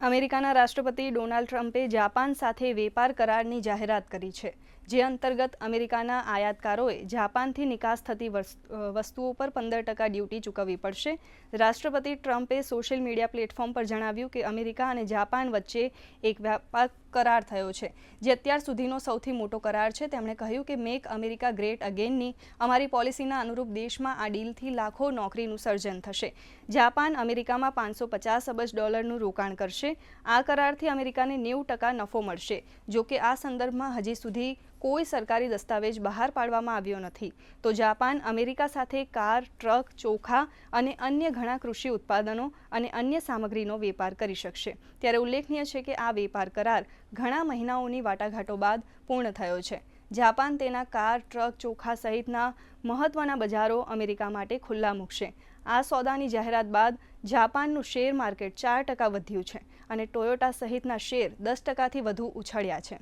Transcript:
અમેરિકાના રાષ્ટ્રપતિ ડોનાલ્ડ ટ્રમ્પે જાપાન સાથે વેપાર કરારની જાહેરાત કરી છે, જે અંતર્ગત અમેરિકાના આયાતકારોએ જાપાનથી નિકાસ થતી વસ- વસ્તુઓ પર પંદર ટકા ડ્યુટી ચૂકવવી પડશે. રાષ્ટ્રપતિ ટ્રમ્પે સોશિયલ મીડિયા પ્લેટફોર્મ પર જણાવ્યું કે અમેરિકા અને જાપાન વચ્ચે એક વ્યાપાર કરાર થયો છે. જે અત્યાર સુધીનો સૌથી મોટો કરાર છે. તેમણે કહ્યું કે મેક અમેરિકા ગ્રેટ અગેનની અમારી પોલિસીના અનુરૂપ દેશમાં આ ડીલથી લાખો નોકરીનું સર્જન થશે. જાપાન અમેરિકામાં પાંચસો પચાસ અબજ ડોલરનું રોકાણ કરશે. આ કરારથી અમેરિકાને નેવું ટકા નફો મળશે. જો કે આ સંદર્ભમાં હજી સુધી કોઈ સરકારી દસ્તાવેજ બહાર પાડવામાં આવ્યો નથી. તો જાપાન અમેરિકા સાથે કાર, ટ્રક, ચોખા અને અન્ય ઘણા કૃષિ ઉત્પાદનો અને અન્ય સામગ્રીનો વેપાર કરી શકશે. ત્યારે ઉલ્લેખનીય છે કે આ વેપાર કરાર ઘણા મહિનાઓની વાટાઘાટો બાદ પૂર્ણ થયો છે. જાપાન તેના કાર, ટ્રક, ચોખા સહિતના મહત્વના બજારો અમેરિકા માટે ખુલ્લા મૂકશે. આ સોદાની જાહેરાત બાદ જાપાનનું શેર માર્કેટ ચાર ટકા વધ્યું છે અને ટોયોટા સહિતના શેર દસ ટકાથી વધુ ઉછળ્યા છે.